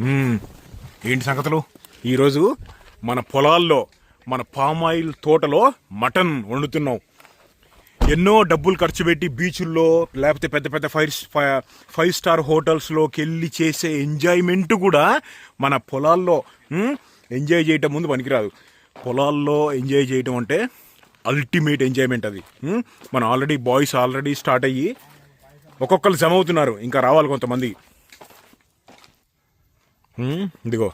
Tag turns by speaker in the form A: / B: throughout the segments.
A: ఏంటి సంగతులు? ఈరోజు మన పొలాల్లో మన పామాయిల్ తోటలో మటన్ వండుతున్నాం. ఎన్నో డబ్బులు ఖర్చు పెట్టి బీచుల్లో లేకపోతే పెద్ద పెద్ద ఫైవ్ ఫైవ్ స్టార్ హోటల్స్లోకి వెళ్ళి చేసే ఎంజాయ్మెంట్ కూడా మన పొలాల్లో ఎంజాయ్ చేయటం ముందు పనికిరాదు. పొలాల్లో ఎంజాయ్ చేయటం అంటే అల్టిమేట్ ఎంజాయ్మెంట్ అది. మన ఆల్రెడీ బాయ్స్ ఆల్రెడీ స్టార్ట్ అయ్యి ఒక్కొక్కరు జమ అవుతున్నారు. ఇంకా రావాలి కొంతమంది. ఇదిగో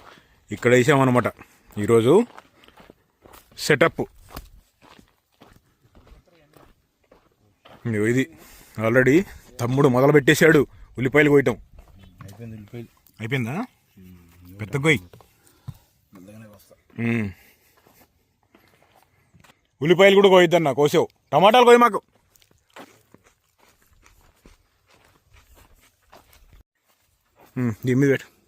A: ఇక్కడ వేసామన్నమాట. ఈరోజు సెటప్. ఇది. ఆల్రెడీ తమ్ముడు మొదలు పెట్టేశాడు ఉల్లిపాయలు కోయటం
B: అయిపోయింది వెళ్ళిపోయి
A: అయిపోయిందా? పెద్ద మ్మ్. ఉల్లిపాయలు కూడా కోయిద్దన్న కోసావు. టమాటాలు కోయి మాకు. దీని మీద పెట్టు.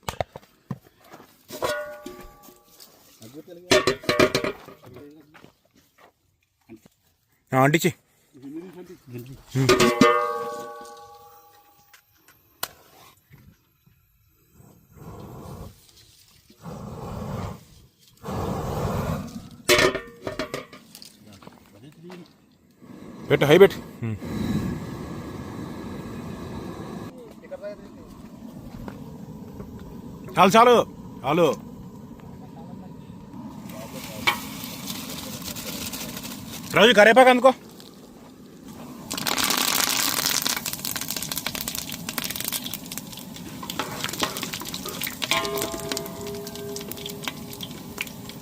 A: అంటించి పెట్టు హై పెట్టు. చాలు చాలు. చాలు. రాజు కరేపాకు అనుకో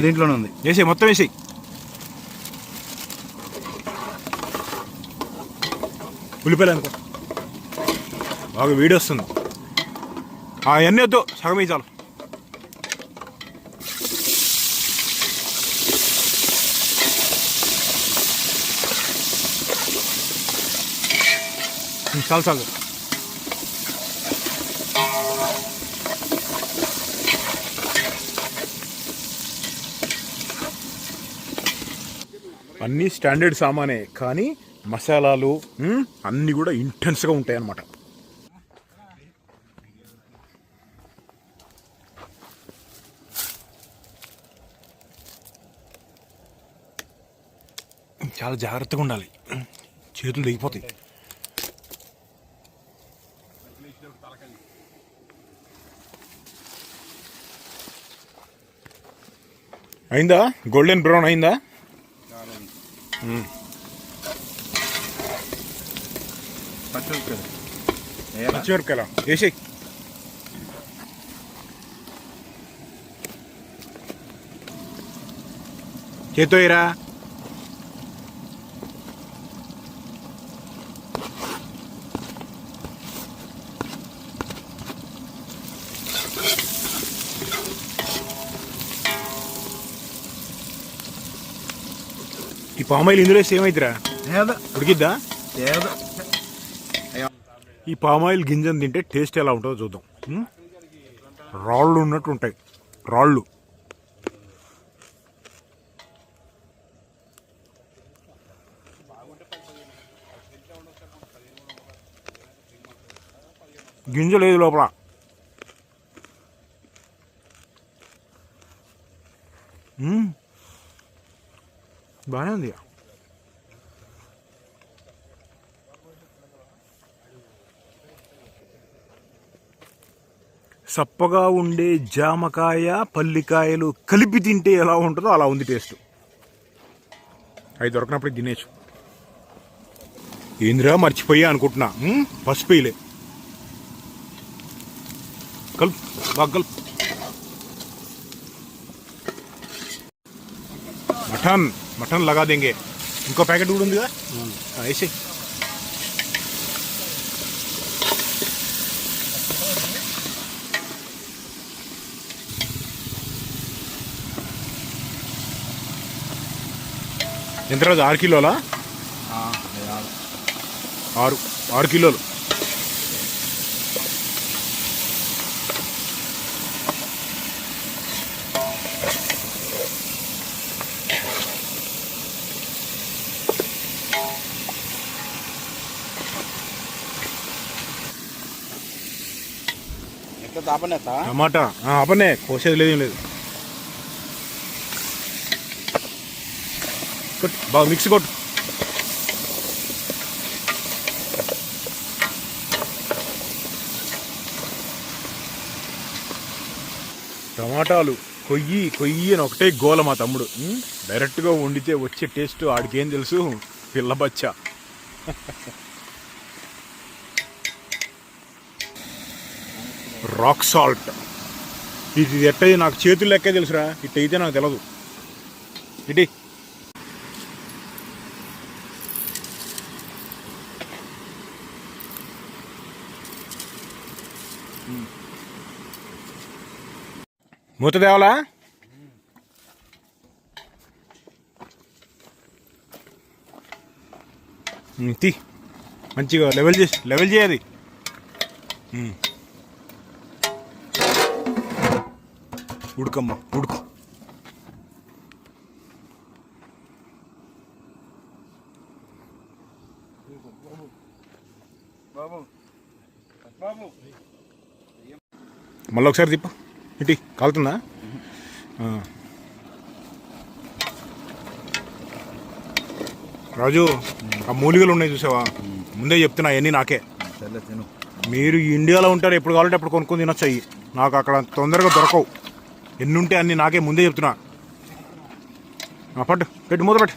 B: దీంట్లోనే ఉంది.
A: వేసేయి మొత్తం వేసేయి ఉల్లిపాయలు అనుకో. బాగా వీడియో వస్తుంది. అవన్నీ వద్దు? సగం చాలు. చాలు చాలు అన్నీ స్టాండర్డ్ సామానే కానీ మసాలాలు అన్నీ కూడా ఇంటెన్స్గా ఉంటాయి అన్నమాట చాలా జాగ్రత్తగా ఉండాలి. చేతులు దిగిపోతాయి అయిందా? గోల్డెన్ బ్రౌన్ అయిందా?
B: పచ్చిమిరపకాయలు?
A: పచ్చిమిరపకాయల వేసేయి పామాయిల్ ఇందులో వేస్తే
B: ఏదో
A: ఉడికిద్దా? ఈ పామాయిల్ గింజను తింటే టేస్ట్ ఎలా ఉంటుందో చూద్దాం? రాళ్ళు ఉన్నట్టు ఉంటాయి. రాళ్ళు. గింజ లేదు లోపల. ఉం. బాగానే ఉంది. సప్పగా ఉండే జామకాయ పల్లికాయలు కలిపి తింటే ఎలా ఉంటుందో అలా ఉంది టేస్ట్. అవి దొరకనప్పుడు తినేచ్చు ఏందిరా మర్చిపోయా అనుకుంటున్నా. పసిపోయిలే కలుపు బాగా కలుపు. మటన్. మటన్ లగా దేంగే. ఇంకో ప్యాకెట్ కూడా ఉందిగా? ఆ, వేసేయ్. ఎంత రోజు? ఆరు కిలోలా. ఆరు ఆరు కిలోలు. టమాటా. అపనే కోసేది లేదు లేదు. బాగా మిక్స్ కొట్టు. టమాటాలు కొయ్యి కొయ్యి అని ఒకటే గోల మా తమ్ముడు. డైరెక్ట్గా వండితే వచ్చే టేస్ట్ ఆడికేం తెలుసు? పిల్లబచ్చ రాక్ సాల్ట్ ఇది ఇది ఎట్టది నాకు చేతులు లెక్కే తెలుసురా. ఇట్ అయితే నాకు తెలదు. ఇటీ. మూత తేవాలా? తీ. మంచిగా లెవెల్ చేసి లెవెల్ చేయాలి ఉడకమ్మ ఉడుకు. మళ్ళీ ఒకసారి తిప్ప. ఇటీ కాలుతుందా. రాజు ఆ మూలికలు ఉన్నాయి చూసావా? ముందే చెప్తున్నా అవన్నీ నాకే. మీరు ఇండియాలో ఉంటారు ఎప్పుడు కావాలంటే అప్పుడు కొనుక్కొని తినొచ్చు అయ్యి. నాకు అక్కడ తొందరగా దొరకవు. ఎన్ని ఉంటే అన్ని నాకే ముందే చెప్తున్నా. పట్టు పెట్టు మూత పెట్టు.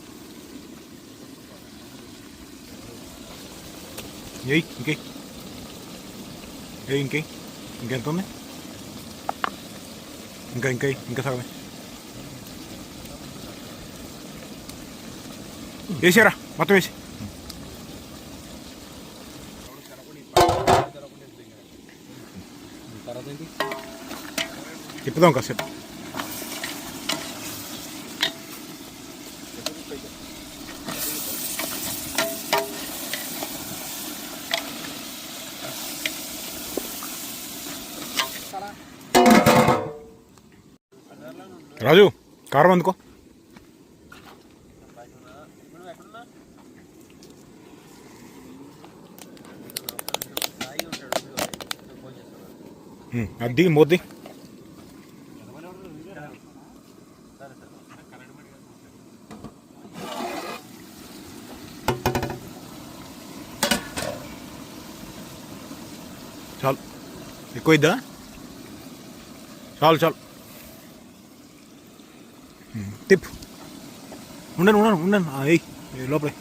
B: చాలా తీ తీ తీ
A: ఉమ్, కాలుతుంది కాలుతుంది సగం సగమే అందులో ఏయ్ ఇంకే ఏ ఇంకే ఇంకెంత ఉంది ఇంకా ఇంకా ఇంకా సగమే వేసారా మొత్తం వేసి
B: తర్వాత ఏంటి
A: తిప్పుదాం కాసేపు రాజు కారం అందుకో అది మోద్ది. చాలు. ఎక్కువ ఇద్దా చాలు చాలు. తిప్పు ఉండను ఉండను ఉండను ఏ లోపలే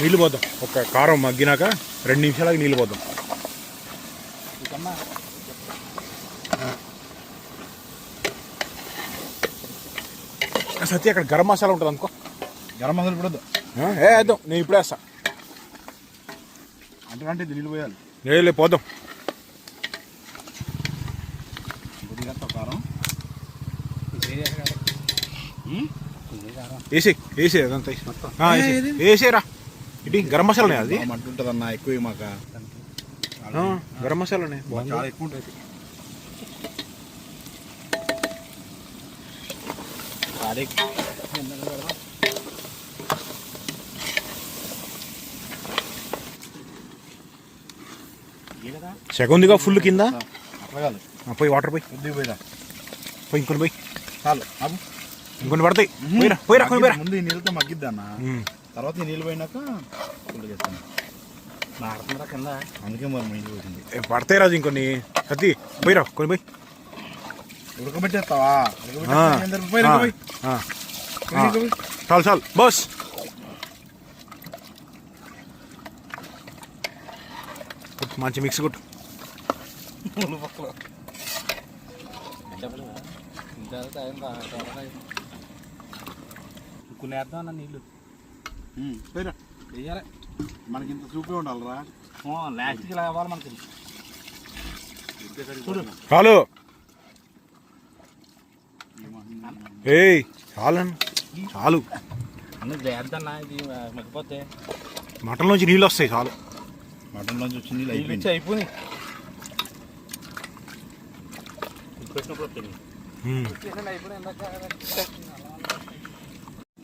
A: నీళ్ళు పోద్దాం. ఒక కారం మగ్గినాక రెండు నిమిషాలకి నీళ్ళు పోద్దాం. సత్య అక్కడ గరం మసాలా ఉంటుంది అనుకో.
B: గరం మసాలా ఇప్పుడు
A: ఏ వేద్దాం నేను ఇప్పుడే వేస్తా.
B: అంటే నీళ్ళు పోయాలి.
A: ఏ లే పోదాం.
B: కొద్దిగా కారం.
A: వేసే వేసే అదంతా వేసి. ఆ, వేసే. వేసేరా ఇటు గరం మసాలానే అది?
B: మంటుంటుంది అన్న ఎక్కువ మాక.
A: గరం మసాలానే.
B: చాలా ఎక్కువ ఉంటుంది. అదే
A: సెకండ్గా ఫుల్ కింద? పోయి వాటర్ పోయి.
B: పోయిరా.
A: పోయి ఇంకొని పోయి.
B: చాలు.
A: ఇంకొని పడతాయి. పోయిరా పోయిరా కొన్ని పోయిరా.
B: ముందు ఈ నీళ్ళతో మగ్గిద్ది. తర్వాత ఈ నీళ్ళు పోయినాక ఫుల్ చేస్తాను. మారుతుందా కింద? అందుకే మరి మైండ్ పోతుంది
A: పడతాయి రాజు ఇంకొన్ని. కత్తి పోయిరా కొన్ని పోయి.
B: ఉడకబెట్టేస్తావా.
A: చాలు చాలు బస్. మంచి మిక్స్ కొట్టు.
C: కొనేద్దాం అన్న నీళ్ళు.
B: పోయిరా.
C: వెయ్యాలి.
B: మనకి ఇంత చూపే ఉండాలిరా.
C: లాస్ట్కి ఇలా అవ్వాలి మనకి.
B: చూడు.
A: చాలు ఏయ్ చాలు. చాలు.
C: అన్న వేద్దన్న ఇది మగ్గిపోతే.
A: మటన్లోంచి నీళ్ళు వస్తాయి చాలు.
B: మటన్ నుంచి వచ్చింది
C: నీళ్ళు
B: అయిపోయింది
C: ఇచ్చి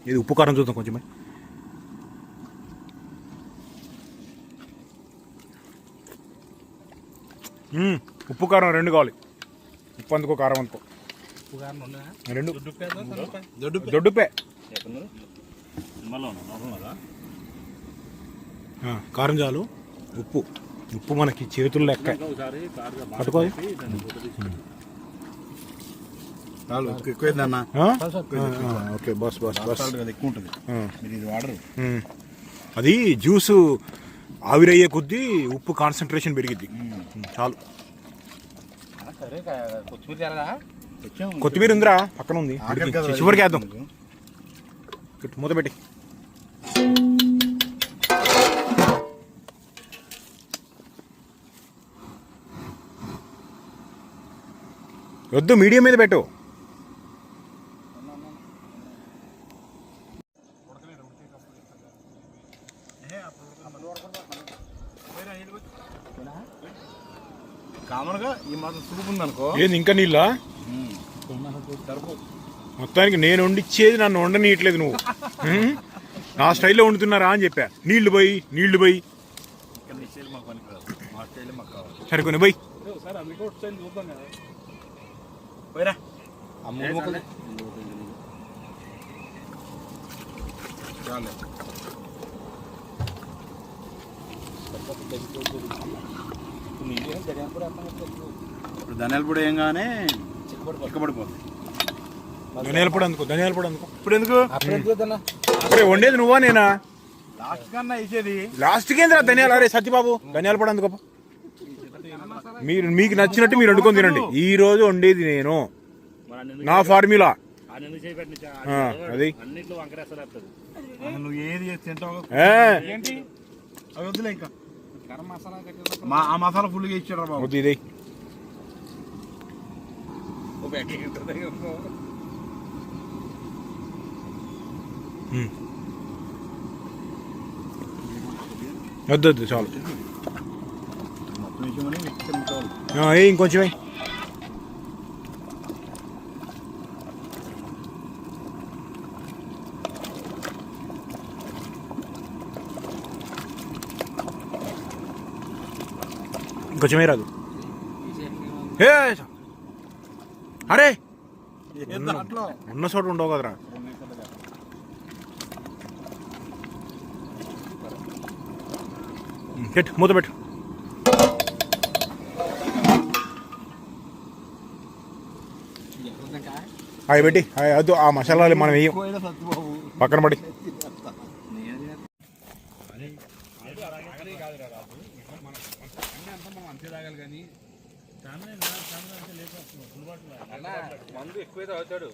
A: ఇది ఉప్పు కారం చూద్దాం కొంచెం. మ్మ్. ఉప్పు కారం రెండు కావాలి. ఉప్పు అందుకో కారం అందుకో. రెండు.
B: దొడ్డు
A: దొడ్డుపే కారం చాలు. ఉప్పు. ఉప్పు మనకి చేతులు లెక్క. పట్టుకో
B: చాలు ఎక్కువైందన్న
A: ఆ? ఆ, ఓకే బస్ బస్ బస్.
B: కదా ఎక్కువ ఉంటుంది.
A: ఆ,
B: మీరు ఇది వాడరు.
A: మ్మ్. అది జ్యూసు ఆవిరయ్యే కొద్దీ ఉప్పు కాన్సన్ట్రేషన్ పెరిగిద్ది. మ్మ్, చాలు.
C: సరే కొత్తిమీర
A: ఉందిరా పక్కన ఉంది. చివరికి వేద్దాం. మూత పెట్టి. వద్దు మీడియం మీద పెట్టు
B: కామన్గా ఈ మాత్రం సూప్ ఉందనుకో
A: ఏంది ఇంకా నీళ్ళా? మొత్తానికి నేను వండిచ్చేది నన్ను వండనీయట్లేదు నువ్వు. నా స్టైల్లో వండుతున్నారా అని చెప్పా. నీళ్ళు పోయి నీళ్ళు పోయి. సరే కొన్ని పోయి.
C: నీళ్ళు ఏం కూడా
B: ఇప్పుడు ధనియాల పొడి ఏంగానే చిక్కబడిపోతుంది.
A: ధనియాల పొడి అందుకో ధనియాల పొడి అందుకో.
B: ఇప్పుడు ఎందుకు?
C: అప్పుడు
A: వండేది నువ్వా నేనా?
B: లాస్ట్ కన్నా ఇచ్చేది
A: లాస్ట్కి ఏందిరా ధనియాలు? అరే సత్యబాబు ధనియాల పొడి అందుకో మీరు మీకు నచ్చినట్టు మీరు వండుకొని తినండి. ఈ రోజు వండేది నేను. నా ఫార్ములా. అది.
B: నువ్వు ఏది తింటావు అవి వద్దులే ఇంకా. మా ఆ మసాలా ఫుల్గా ఇచ్చాడు బాబు.
A: ఇది.
C: ఓ ప్యాకెట్ ఉంటుంది
A: ఉమ్. వద్దు వద్దు చాలు
B: మొత్తం విషయమని తింటావు
A: ఆ, ఏయ్ ఇంకొంచెం వేయ్. ఇంకొంచెం ఏ రాదు ఏ అరే! ఉన్న చోట ఉండవు కదరా. పెట్టు మూత పెట్టు. అవి పెట్టి వద్దు ఆ మసాలాలు మనం వేయం పక్కన పడి.
C: మందు ఎక్కువ తాగుతాడు.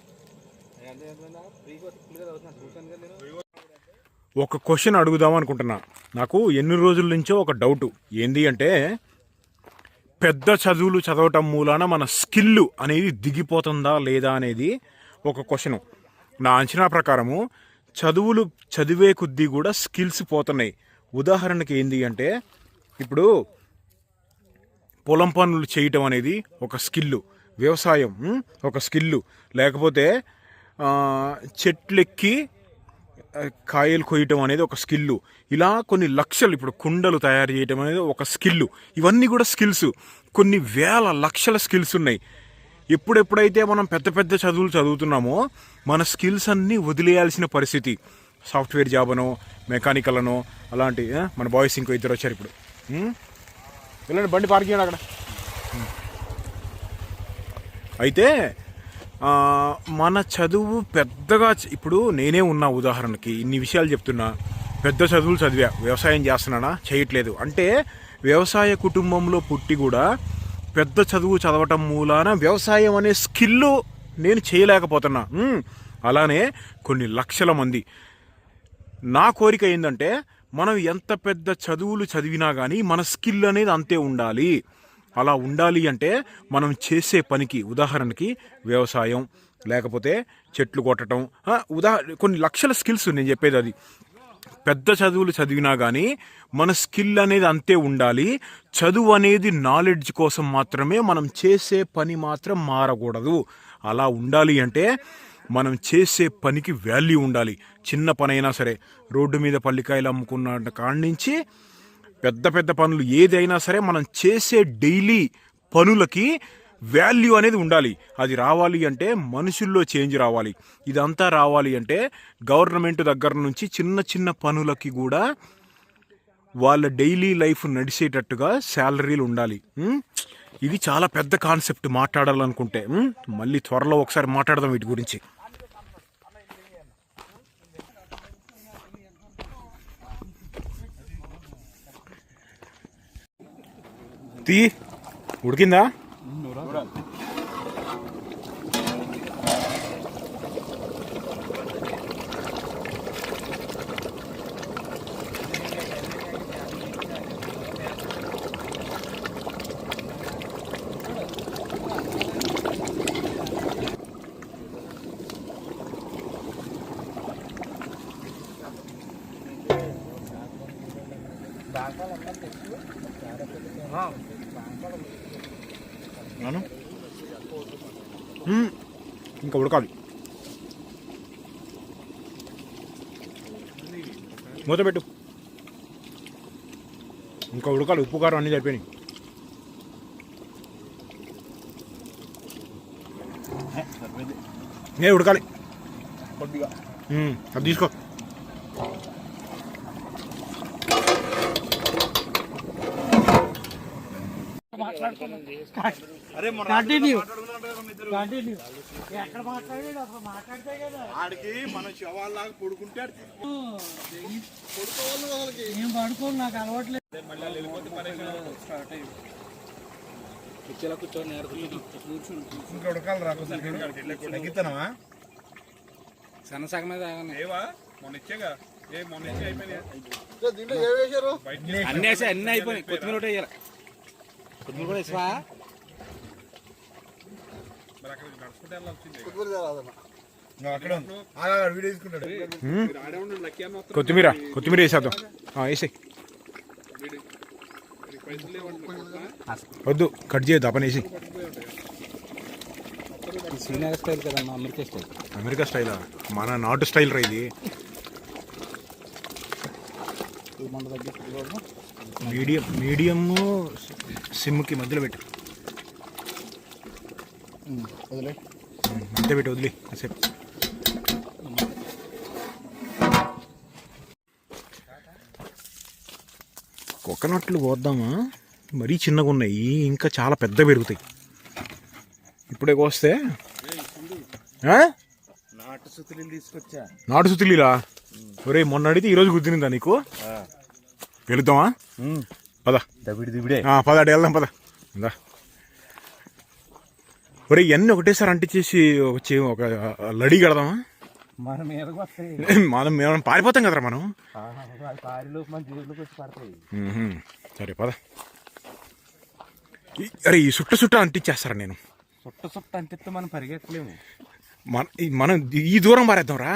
A: ఒక క్వశ్చన్ అడుగుదాం అనుకుంటున్నా. నాకు ఎన్ని రోజుల నుంచో ఒక డౌట్ ఏంది అంటే పెద్ద చదువులు చదవటం మూలాన మన స్కిల్ అనేది దిగిపోతుందా లేదా అనేది ఒక క్వశ్చను నా అంచనా ప్రకారము చదువులు చదివే కొద్దీ కూడా స్కిల్స్ పోతున్నాయి. ఉదాహరణకి ఏంది అంటే ఇప్పుడు పొలం పనులు చేయటం అనేది ఒక స్కిల్ వ్యవసాయం ఒక స్కిల్ లేకపోతే చెట్లెక్కి కాయలు కొయ్యటం అనేది ఒక స్కిల్ ఇలా కొన్ని లక్షలు ఇప్పుడు కుండలు తయారు చేయటం అనేది ఒక స్కిల్ ఇవన్నీ కూడా స్కిల్స్. కొన్ని వేల లక్షల స్కిల్స్ ఉన్నాయి. ఎప్పుడెప్పుడైతే మనం పెద్ద పెద్ద చదువులు చదువుతున్నామో మన స్కిల్స్ అన్నీ వదిలేయాల్సిన పరిస్థితి. సాఫ్ట్వేర్ జాబ్ అనో మెకానికల్ అనో అలాంటి మన బాయ్స్ ఇంకో ఇద్దరు వచ్చారు ఇప్పుడు. వెళ్ళండి బండి పార్క్ చేయండి అక్కడ. అయితే మన చదువు పెద్దగా ఇప్పుడు నేనే ఉన్నా ఉదాహరణకి ఇన్ని విషయాలు చెప్తున్నా. పెద్ద చదువులు చదివా వ్యవసాయం చేస్తున్నానా? చేయట్లేదు. అంటే వ్యవసాయ కుటుంబంలో పుట్టి కూడా పెద్ద చదువు చదవటం మూలాన వ్యవసాయం అనే స్కిల్ నేను చేయలేకపోతున్నా. అలానే కొన్ని లక్షల మంది. నా కోరిక ఏంటంటే మనం ఎంత పెద్ద చదువులు చదివినా కానీ మన స్కిల్ అనేది అంతే ఉండాలి. అలా ఉండాలి అంటే మనం చేసే పనికి ఉదాహరణకి వ్యవసాయం లేకపోతే చెట్లు కొట్టడం ఉదా కొన్ని లక్షల స్కిల్స్ నేను చెప్పేది అది. పెద్ద చదువులు చదివినా కానీ మన స్కిల్ అనేది అంతే ఉండాలి. చదువు అనేది నాలెడ్జ్ కోసం మాత్రమే మనం చేసే పని మాత్రం మారకూడదు. అలా ఉండాలి అంటే మనం చేసే పనికి వాల్యూ ఉండాలి. చిన్న పనైనా సరే రోడ్డు మీద పల్లికాయలు అమ్ముకున్న కాడి నుంచి పెద్ద పెద్ద పనులు ఏదైనా సరే మనం చేసే డైలీ పనులకి వాల్యూ అనేది ఉండాలి. అది రావాలి అంటే మనుషుల్లో చేంజ్ రావాలి. ఇదంతా రావాలి అంటే గవర్నమెంట్ దగ్గర నుంచి చిన్న చిన్న పనులకి కూడా వాళ్ళ డైలీ లైఫ్ నడిచేటట్టుగా శాలరీలు ఉండాలి. ఇది చాలా పెద్ద కాన్సెప్ట్ మాట్లాడాలనుకుంటే మళ్ళీ త్వరలో ఒకసారి మాట్లాడదాం వీటి గురించి. తీ ఉడికిందా నాను ఉం. ఇంకా ఉడకాలి మూత పెట్టు ఇంకా ఉప్పు కారం అన్నీ సరిపోయినాయి ఏ ఉడకాలి
B: కొద్దిగా
A: అది తీసుకో
D: కంటిన్యూ
B: మాట్లాడుకున్నాం ఇద్దరు.
D: కంటిన్యూ ఎక్కడ మాట్లాడాడు? అసలు మాట్లాడితే కదా.
B: ఆడికి మనం శవాల్లాగా పడుకుంటే ఆడికి.
D: నేను పడుకోను నాకు అలవాట్లేదు.
C: కుర్చీలో కూర్చొని
B: ఇంకా ఉడకాలి తగ్గిస్తానవా
C: సన్న
B: ఏవా? మొన్న ఇచ్చేగా? ఏ మొన్న ఇచ్చే అయిపోయినాయి?
C: అన్నీ అన్నీ అయిపోయినాయి. కొత్తిమీర ఒకటి వేయాలి కొత్తిమీర కూడా.
A: కొత్తిమీర కొత్తిమీర వేసేద్దాం.
C: లేవండి
A: వద్దు కట్ చేయొద్దు అపనేసి
C: సీనియర్ స్టైల్ కదమ్మా అమెరికా స్టైల్.
A: అమెరికా స్టైలా? మన నాటు స్టైల్ రా ఇది.
C: మన దగ్గర
A: మీడియం మీడియం సిమ్కి మధ్యలో పెట్టు.
C: వదిలే.
A: అంతే పెట్టి వదిలే. కాసేపు. కోకోనట్లు పోద్దామా? మరీ చిన్నగా ఉన్నాయి ఇంకా చాలా పెద్ద పెరుగుతాయి. ఇప్పుడే కోస్తే?
B: నాటు సుతులు తీసుకొచ్చా?
A: నాటు సుతిలీలా? ఒరే మొన్న అడిగితే ఈరోజు గుర్తినిందా నీకు? వెళుద్దామా పద.
B: దబిడి దిబిడే
A: ఆ, పద అటు వెళ్దాం పద. ఇందా ఒరే ఇవన్నీ ఒకటేసారి అంటించేసి ఒక చే- ఒక లడి కడదామా?
C: మన
A: మనం మనం పారిపోతాం కదరా మనం?
C: వచ్చి.
A: సరే పద. అరే ఈ సుట్ట సుట్ట అంటించేస్తారా నేను?
C: చుట్ట చుట్ట అంతిస్తే మనం పరిగెత్తలేము.
A: మన ఈ- మనం ఈ దూరం పారేద్దాం రా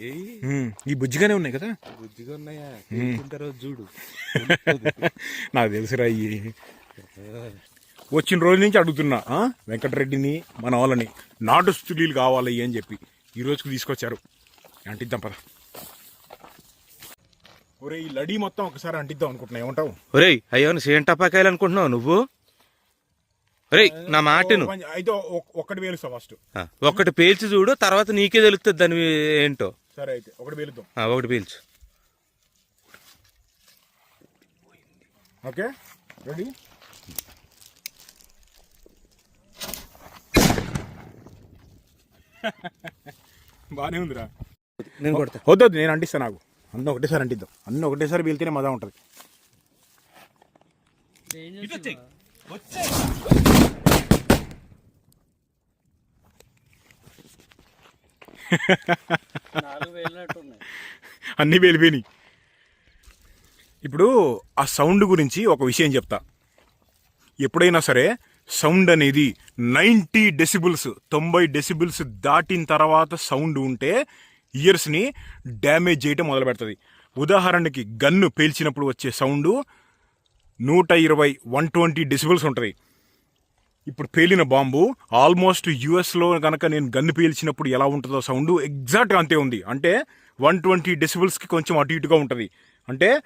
A: ఈ బుజ్జిగానే ఉన్నాయి కదా?
C: బుద్ధిగా ఉన్నాయా రోజు చూడు.
A: నాకు తెలుసురా ఈ వచ్చిన రోజు నుంచి అడుగుతున్నా? వెంకటరెడ్డిని మన వాళ్ళని నాటు స్థులీలు కావాలి అని చెప్పి ఈ రోజుకి తీసుకొచ్చారు. అంటిద్దాం పద. ఒరే ఈ లడీ మొత్తం ఒకసారి అంటిద్దాం అనుకుంటున్నా ఏమంటావు?
E: ఒరేయ్ అయ్యో సేంట్ టపాకాయలు అనుకుంటున్నావు నువ్వు? ఒరేయ్ నా మాటను
A: అయితే ఒ- ఒక్కటి వేలుస్తా ఫస్ట్
E: ఒకటి పేల్చి చూడు తర్వాత నీకే తెలుస్తుంది దాని ఏంటో.
A: సరే అయితే ఒకటి వేలుద్దాం
E: ఆ, ఒకటి పేల్చు.
A: ఓకే? రెడీ బాగానే ఉందిరా.
E: నేను కొడతా.
A: వద్దు నేను అంటిస్తాను నాకు. అన్న ఒకటేసారి అంటిద్దాం. అన్న ఒకటేసారి వెళ్తేనే మజా ఉంటుంది. అన్నీ వెళ్ళిపోయినాయి ఇప్పుడు ఆ సౌండ్ గురించి ఒక విషయం చెప్తా. ఎప్పుడైనా సరే సౌండ్ అనేది నైంటీ డెసిబుల్స్ తొంభై డెసిబుల్స్ దాటిన తర్వాత సౌండ్ ఉంటే ఇయర్స్ని డ్యామేజ్ చేయటం మొదలు పెడుతుంది. ఉదాహరణకి గన్ను పేల్చినప్పుడు వచ్చే సౌండు నూట ఇరవై వన్ ట్వంటీ డెసిబుల్స్ ఉంటుంది. ఇప్పుడు పేలిన బాంబు ఆల్మోస్ట్ యుఎస్లో కనుక నేను గన్ను పేల్చినప్పుడు ఎలా ఉంటుందో సౌండ్ ఎగ్జాక్ట్గా అంతే ఉంది. అంటే వన్ ట్వంటీ డెసిబుల్స్కి కొంచెం అటు ఇటుగా ఉంటుంది. అంటే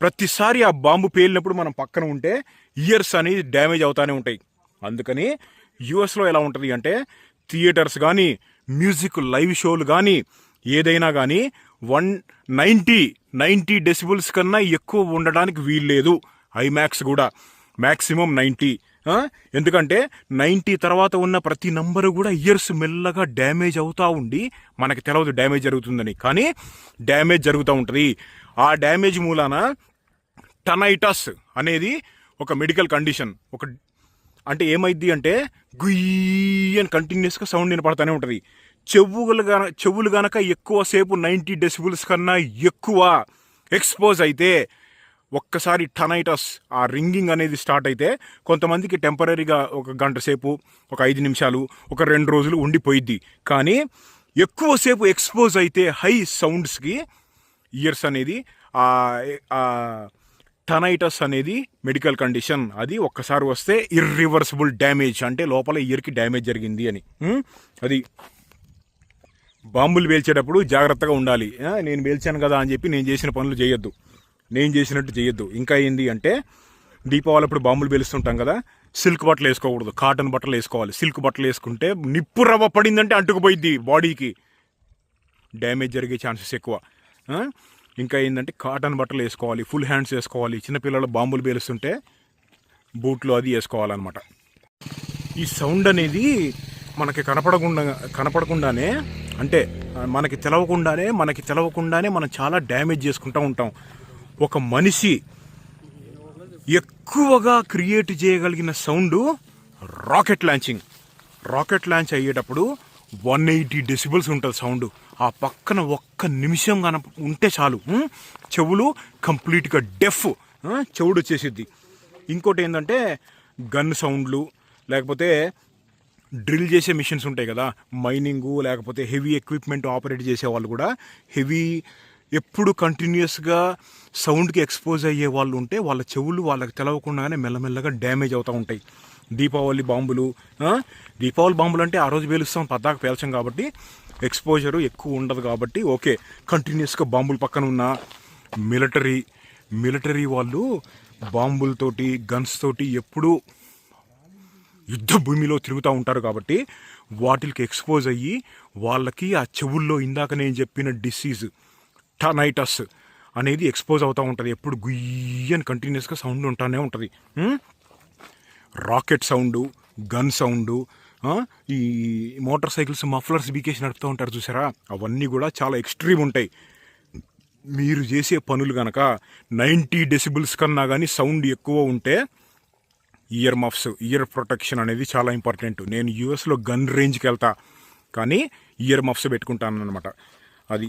A: ప్రతిసారి ఆ బాంబు పేలినప్పుడు మనం పక్కన ఉంటే ఇయర్స్ అనేది డ్యామేజ్ అవుతానే ఉంటాయి. అందుకని యుఎస్లో ఎలా ఉంటుంది అంటే థియేటర్స్ కానీ మ్యూజిక్ లైవ్ షోలు కానీ ఏదైనా కానీ వన్ నైంటీ నైంటీ డెసిబుల్స్ కన్నా ఎక్కువ ఉండడానికి వీల్లేదు. ఐమాక్స్ కూడా. Maximum ninety. ఎందుకంటే నైంటీ తర్వాత ఉన్న ప్రతి నంబరు కూడా ఇయర్స్ మెల్లగా డ్యామేజ్ అవుతూ ఉండి మనకి తెలియదు డ్యామేజ్ జరుగుతుందని. కానీ డ్యామేజ్ జరుగుతూ ఉంటుంది. ఆ డ్యామేజ్ మూలాన టనైటస్ అనేది ఒక మెడికల్ కండిషన్ ఒక అంటే ఏమైద్ది అంటే గుయ్యి అని కంటిన్యూస్గా సౌండ్ వినపడతానే ఉంటుంది. చెవులు గన చెవులు గనక ఎక్కువసేపు నైంటీ డెసిబుల్స్ కన్నా ఎక్కువ ఎక్స్పోజ్ అయితే ఒక్కసారి టనైటస్ ఆ రింగింగ్ అనేది స్టార్ట్ అయితే కొంతమందికి టెంపరీగా ఒక గంట సేపు ఒక ఐదు నిమిషాలు ఒక రెండు రోజులు ఉండిపోయిద్ది. కానీ ఎక్కువసేపు ఎక్స్పోజ్ అయితే హై సౌండ్స్కి ఇయర్స్ అనేది ఆ టనైటస్ అనేది మెడికల్ కండిషన్. అది ఒక్కసారి వస్తే ఇర్రివర్సిబుల్ డ్యామేజ్ అంటే లోపల ఇయర్కి డ్యామేజ్ జరిగింది అని. అది బాంబులు వేల్చేటప్పుడు జాగ్రత్తగా ఉండాలి. నేను వేల్చాను కదా అని చెప్పి నేను చేసిన పనులు చేయొద్దు. నేను చేసినట్టు చేయొద్దు. ఇంకా ఏంది అంటే దీపావళి అప్పుడు బాంబులు పేలుస్తుంటాం కదా సిల్క్ బట్టలు వేసుకోకూడదు కాటన్ బట్టలు వేసుకోవాలి. సిల్క్ బట్టలు వేసుకుంటే నిప్పు రవ్వ పడిందంటే అంటుకుపోయిద్ది బాడీకి. డ్యామేజ్ జరిగే ఛాన్సెస్ ఎక్కువ. ఇంకా ఏంటంటే కాటన్ బట్టలు వేసుకోవాలి ఫుల్ హ్యాండ్స్ వేసుకోవాలి. చిన్నపిల్లలు బాంబులు పేలుస్తుంటే బూట్లు అది వేసుకోవాలన్నమాట. ఈ సౌండ్ అనేది మనకి కనపడకుండా కనపడకుండానే అంటే మనకి తెలవకుండానే మనకి తెలవకుండానే మనం చాలా డ్యామేజ్ చేసుకుంటూ ఉంటాం. ఒక మనిషి ఎక్కువగా క్రియేట్ చేయగలిగిన sound rocket launching. Rocket launch అయ్యేటప్పుడు వన్ ఎయిటీ డెసిబుల్స్ ఉంటుంది సౌండ్. ఆ పక్కన ఒక్క నిమిషం కన ఉంటే చాలు. చెవులు కంప్లీట్గా డెఫ్. చెవుడు వచ్చేసిద్ది. ఇంకోటి ఏంటంటే గన్ సౌండ్లు లేకపోతే డ్రిల్ చేసే మిషన్స్ ఉంటాయి కదా. మైనింగ్ లేకపోతే హెవీ ఎక్విప్మెంట్ ఆపరేట్ చేసే వాళ్ళు కూడా హెవీ ఎప్పుడు కంటిన్యూస్గా సౌండ్కి ఎక్స్పోజ్ అయ్యే వాళ్ళు ఉంటే వాళ్ళ చెవులు వాళ్ళకి తెలవకుండానే మెల్లమెల్లగా డ్యామేజ్ అవుతూ ఉంటాయి. దీపావళి బాంబులు దీపావళి బాంబులు అంటే ఆ రోజు పేలుస్తాం పద్దాక పేల్చాం కాబట్టి ఎక్స్పోజరు ఎక్కువ ఉండదు కాబట్టి ఓకే కంటిన్యూస్గా బాంబులు పక్కన ఉన్న మిలిటరీ మిలిటరీ వాళ్ళు బాంబులతోటి గన్స్ తోటి ఎప్పుడూ యుద్ధ భూమిలో తిరుగుతూ ఉంటారు కాబట్టి వాటికి ఎక్స్పోజ్ అయ్యి వాళ్ళకి ఆ చెవుల్లో ఇందాక నేను చెప్పిన డిసీజ్ టనైటస్ అనేది ఎక్స్పోజ్ అవుతూ ఉంటుంది. ఎప్పుడు గుయ్యని కంటిన్యూస్గా సౌండ్ ఉంటానే ఉంటుంది. రాకెట్ సౌండు గన్ సౌండు ఈ మోటార్ సైకిల్స్ మఫ్లర్స్ బీకేసి నడుపుతూ ఉంటారు చూసారా? అవన్నీ కూడా చాలా ఎక్స్ట్రీమ్ ఉంటాయి. మీరు చేసే పనులు కనుక నైంటీ డెసిబుల్స్ కన్నా కానీ సౌండ్ ఎక్కువ ఉంటే ఇయర్ మఫ్స్ ఇయర్ ప్రొటెక్షన్ అనేది చాలా ఇంపార్టెంట్. నేను యూఎస్లో గన్ రేంజ్కి వెళ్తా కానీ ఇయర్ మఫ్స్ పెట్టుకుంటాను అనమాట అది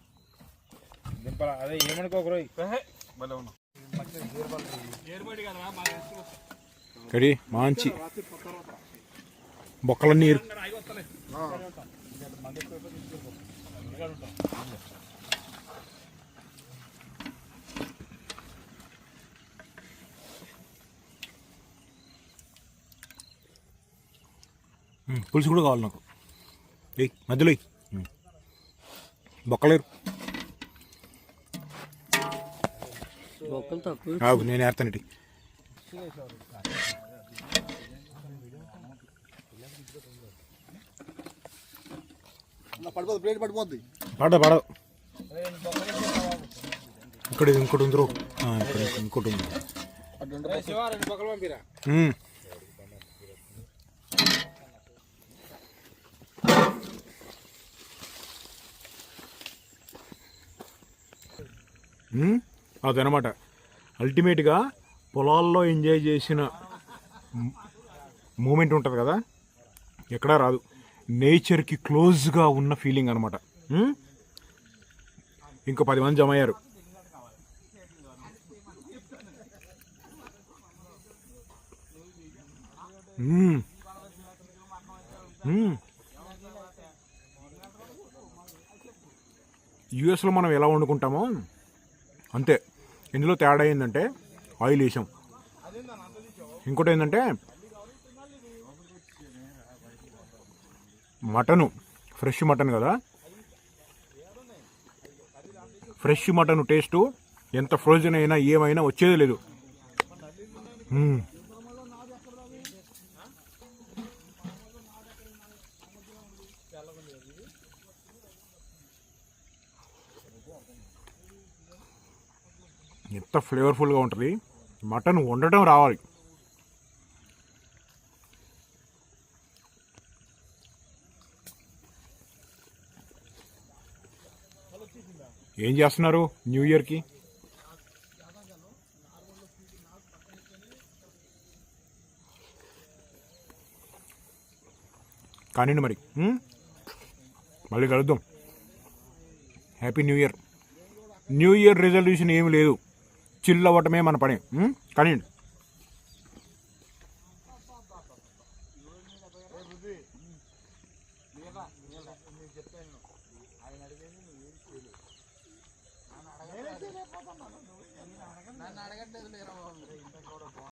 B: దింపాల. అదే ఏమనుకోకరు
A: కడి మంచి. బొక్కల నీరు. పులుసు కూడా కావాలి నాకు. మధ్యలో బొక్కలేరు ఆగు నేను ఏర్తాను ఇటు.
B: పడిపోద్ది ప్లేట్ పడిపోద్ది.
A: పడ పడదు ఇక్కడ ఇంకోటి ఉందిరో. ఆ, ఇక్కడ ఇంకోటి ఉంది. అదనమాట. అల్టిమేట్గా పొలాల్లో ఎంజాయ్ చేసిన మూమెంట్ ఉంటుంది కదా? ఎక్కడా రాదు. నేచర్కి క్లోజ్గా ఉన్న ఫీలింగ్ అనమాట ఇంకో పది మంది జమ అయ్యారు. యుఎస్లో మనం ఎలా వండుకుంటామో? అంతే. ఇందులో తేడా ఏంటంటే ఆయిల్ వేసాం. ఇంకోటి ఏంటంటే మటను ఫ్రెష్ మటన్ కదా? ఫ్రెష్ మటన్ టేస్టు ఎంత ఫ్రోజన్ అయినా ఏమైనా వచ్చేది లేదు. ఎంత ఫ్లేవర్ఫుల్గా ఉంటుంది. మటన్ వండటం రావాలి. ఏం చేస్తున్నారు? న్యూ ఇయర్కి కానివ్వండి మరి. మళ్ళీ కలుద్దాం. Happy new year new year resolution ఏమి లేదు. చిల్లవటమే మన పని.
C: కానీ